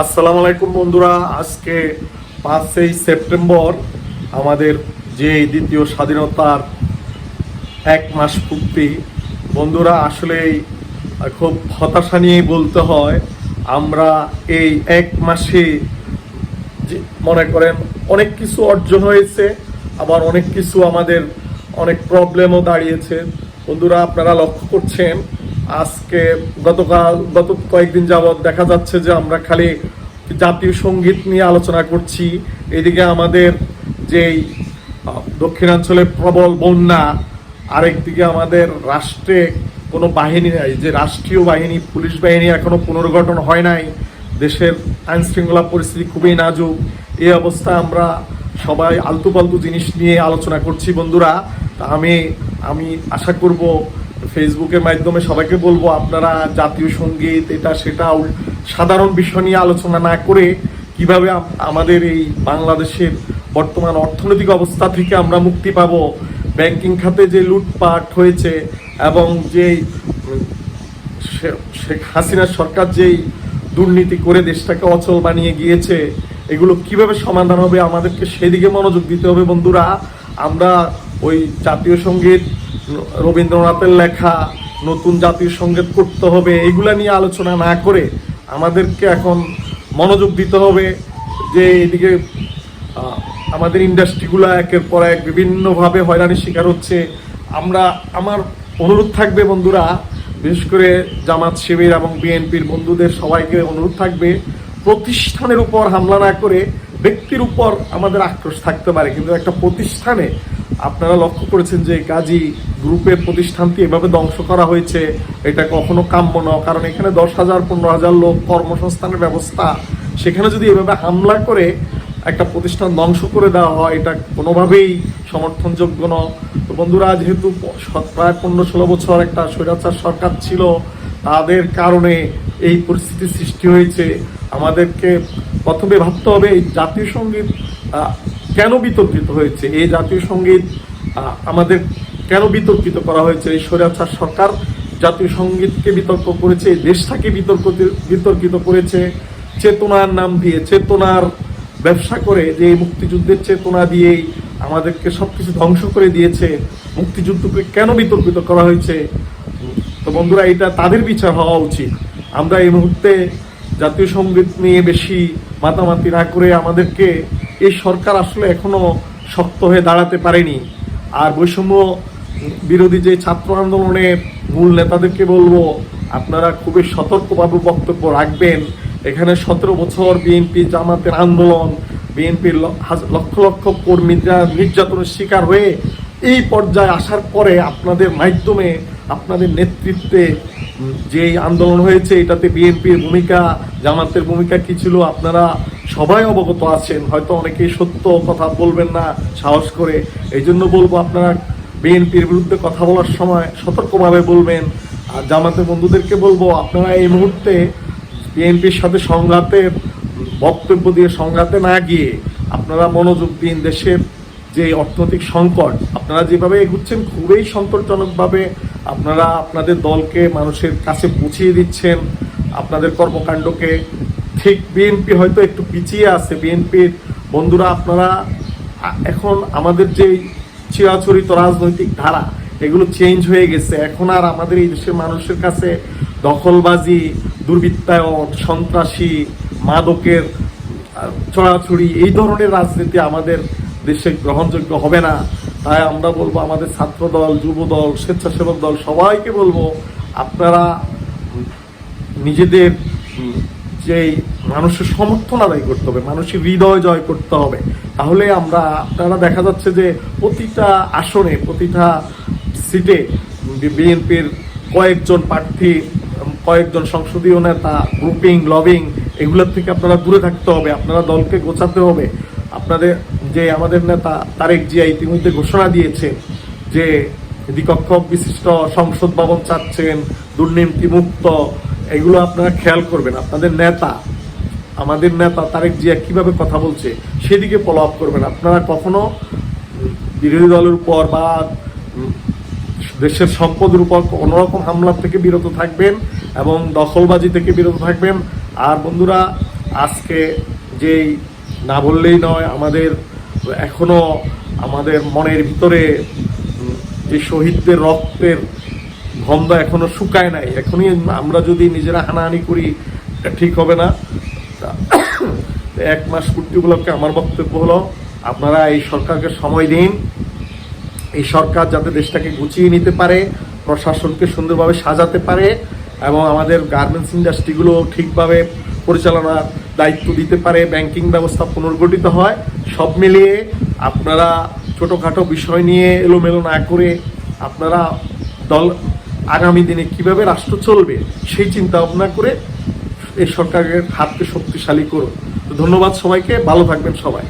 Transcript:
আসসালামু আলাইকুম বন্ধুরা, আজকে পাঁচই সেপ্টেম্বর, আমাদের যে দ্বিতীয় স্বাধীনতার এক মাস পূর্তি। বন্ধুরা আসলেই খুব হতাশা নিয়ে বলতে হয়, আমরা এই এক মাসে মনে করেন অনেক কিছু অর্জন হয়েছে, আবার অনেক কিছু আমাদের অনেক প্রবলেমও দাঁড়িয়েছে। বন্ধুরা, আপনারা লক্ষ্য করছেন আজকে গতকাল, গত কয়েকদিন যাবৎ দেখা যাচ্ছে যে আমরা খালি জাতীয় সংগীত নিয়ে আলোচনা করছি। এদিকে আমাদের যেই দক্ষিণাঞ্চলে প্রবল বন্যা, আরেকদিকে আমাদের রাষ্ট্রে কোনো বাহিনী নাই, যে রাষ্ট্রীয় বাহিনী, পুলিশ বাহিনী এখনও পুনর্গঠন হয় নাই। দেশের আইন শৃঙ্খলা পরিস্থিতি খুবই নাজুক। এই অবস্থায় আমরা সবাই আলতু পালতু জিনিস নিয়ে আলোচনা করছি, বন্ধুরা। আমি আমি আশা করব ফেসবুকের মাধ্যমে সবাইকে বলব, আপনারা জাতীয় সংগীত, এটা, সেটা সাধারণ বিষয় নিয়ে আলোচনা না করে কীভাবে আমাদের এই বাংলাদেশের বর্তমান অর্থনৈতিক অবস্থা থেকে আমরা মুক্তি পাবো। ব্যাংকিং খাতে যে লুটপাট হয়েছে এবং যে শেখ হাসিনার সরকার যেই দুর্নীতি করে দেশটাকে অচল বানিয়ে গিয়েছে, এগুলো কীভাবে সমাধান হবে আমাদেরকে সেদিকে মনোযোগ দিতে হবে বন্ধুরা। আমরা ওই জাতীয় সংগীত রবীন্দ্রনাথের লেখা, নতুন জাতীয় সংগীত করতে হবে, এগুলা নিয়ে আলোচনা না করে আমাদেরকে এখন মনোযোগ দিতে হবে যে এদিকে আমাদের ইন্ডাস্ট্রিগুলো একের পর এক বিভিন্নভাবে হয়রানির শিকার হচ্ছে। আমরা, আমার অনুরোধ থাকবে বন্ধুরা, বিশেষ করে জামাত শিবির এবং বিএনপির বন্ধুদের সবাইকে অনুরোধ থাকবে, প্রতিষ্ঠানের উপর হামলা না করে ব্যক্তির উপর আমাদের আক্রোশ থাকতে পারে, কিন্তু একটা প্রতিষ্ঠানে আপনারা লক্ষ্য করেছেন যে কাজী গ্রুপের প্রতিষ্ঠানটি এভাবে ধ্বংস করা হয়েছে? এটা কখনো কাম্য নয় কারণ এখানে দশ হাজার, পনেরো হাজার লোক কর্মসংস্থানের ব্যবস্থা। সেখানে যদি এভাবে হামলা করে একটা প্রতিষ্ঠান ধ্বংস করে দেওয়া হয়, এটা কোনোভাবেই সমর্থনযোগ্য নয় তো বন্ধুরা, যেহেতু প্রায় পনেরো ষোলো বছর একটা স্বৈরাচার সরকার ছিল, তাদের কারণে এই পরিস্থিতির সৃষ্টি হয়েছে। আমাদেরকে প্রথমে ভাবতে হবে, এই জাতীয় সংগীত কেন বিতর্কিত হয়েছে? এই জাতীয় সংগীত আমাদের কেন বিতর্কিত করা হয়েছে? এই স্বৈরাচার সরকার জাতীয় সঙ্গীতকে বিতর্ক করেছে, এই দেশটাকে বিতর্ক, বিতর্কিত করেছে, চেতনার নাম দিয়ে, চেতনার ব্যবসা করে, যে মুক্তিযুদ্ধের চেতনা দিয়েই আমাদেরকে সব কিছু ধ্বংস করে দিয়েছে, মুক্তিযুদ্ধকে কেন বিতর্কিত করা হয়েছে? তো বন্ধুরা, এটা তাদের বিচার হওয়া উচিত। আমরা এই মুহূর্তে জাতীয় সংগীত নিয়ে বেশি মাতামাতি না করে আমাদেরকে এই সরকার আসলে এখনও শক্ত হয়ে দাঁড়াতে পারেনি। আর বৈষম্য বিরোধী যে ছাত্র আন্দোলনের মূল নেতাদেরকে বলব, আপনারা খুবই সতর্কভাবে বক্তব্য রাখবেন। এখানে সতেরো বছর বিএনপি জামাতের আন্দোলন, বিএনপির লক্ষ লক্ষ কর্মীরা নির্যাতনের শিকার হয়ে এই পর্যায়ে আসার পরে আপনাদের মাধ্যমে আপনাদের নেতৃত্বে যে আন্দোলন হয়েছে, এটাতে বিএনপির ভূমিকা, জামাতের ভূমিকা কি ছিল, আপনারা সবাই অবগত আছেন, হয়তো অনেকেই সত্য কথা বলবেন না, সাহস করে। এই জন্য বলব আপনারা বিএনপির বিরুদ্ধে কথা বলার সময় সতর্কভাবে বলবেন। আর জামাতের বন্ধুদেরকে বলব, আপনারা এই মুহূর্তে বিএনপির সাথে সংঘাতে, বক্তব্য দিয়ে সংঘাতে না গিয়ে আপনারা মনোযোগ দিন দেশের যে অর্থনৈতিক সংকট, আপনারা যেভাবে এগুচ্ছেন খুবই সন্তোষজনকভাবে আপনারা আপনাদের দলকে মানুষের কাছে পৌঁছিয়ে দিচ্ছেন, আপনাদের কর্মকাণ্ডকে ঠিক বিএনপি হয়তো একটু পিছিয়ে আছে। বিএনপির বন্ধুরা আপনারা এখন আমাদের যে চিরাচরিত রাজনৈতিক ধারা এগুলো চেঞ্জ হয়ে গেছে। এখন আর আমাদের এই দেশের মানুষের কাছে দখলবাজি দুর্বৃত্তায়ন সন্ত্রাসী মাদকের ছড়াছড়ি এই ধরনের রাজনীতি আমাদের দেশে গ্রহণযোগ্য হবে না। তাই আমরা বলব আমাদের ছাত্র দল যুব দল স্বেচ্ছাসেবক দল সবাইকে বলব আপনারা নিজেদের উম, যে মানুষের সমর্থন আদায় করতে হবে, মানুষের হৃদয় জয় করতে হবে। তাহলে আমরা, আপনারা দেখা যাচ্ছে যে প্রতিটা আসনে, প্রতিটা সিটে বিএনপির কয়েকজন প্রার্থী, কয়েকজন সংসদীয় নেতা গ্রুপিং লবিং এগুলোর থেকে আপনারা দূরে থাকতে হবে, আপনারা দলকে গোছাতে হবে। আপনাদের যে আমাদের নেতা তারেক জিয়া ইতিমধ্যে ঘোষণা দিয়েছে যে দ্বিকক্ষ বিশিষ্ট সংসদ ভবন চাচ্ছেন, দুর্নীতি মুক্ত, এগুলো আপনারা খেয়াল করবেন। আপনাদের নেতা আমাদের নেতা তারেক জিয়া কীভাবে কথা বলছে সেদিকে ফলো আপ করবেন। আপনারা কখনো বিরোধী দলের উপর বা দেশের সম্পদের উপর কোনোরকম হামলার থেকে বিরত থাকবেন এবং দখলবাজি থেকে বিরত থাকবেন। আর বন্ধুরা, আজকে যেই না বললেই নয়, আমাদের এখনও আমাদের মনের ভিতরে যে শহীদদের রক্তের গন্ধ এখনও শুকায় নাই। এখনই আমরা যদি নিজেরা হানাহানি করি ঠিক হবে না। তা- এক মাস পূর্তি উপলক্ষে আমার বক্তব্য হলো, আপনারা এই সরকারকে সময় দিন। এই সরকার যাতে দেশটাকে গুছিয়ে নিতে পারে, প্রশাসনকে সুন্দরভাবে সাজাতে পারে এবং আমাদের গার্মেন্টস ইন্ডাস্ট্রিগুলো ঠিকভাবে পরিচালনার দায়িত্ব দিতে পারে ব্যাংকিং ব্যবস্থা পুনর্গঠিত হয়। সব মিলিয়ে আপনারা ছোটোখাটো বিষয় নিয়ে এলোমেলো না করে আপনারা দল আগামী দিনে কীভাবে রাষ্ট্র চলবে সেই চিন্তা ভাবনা করে এই সরকারের হাতকে শক্তিশালী করুন। ধন্যবাদ সবাইকে ভালো থাকবেন সবাই।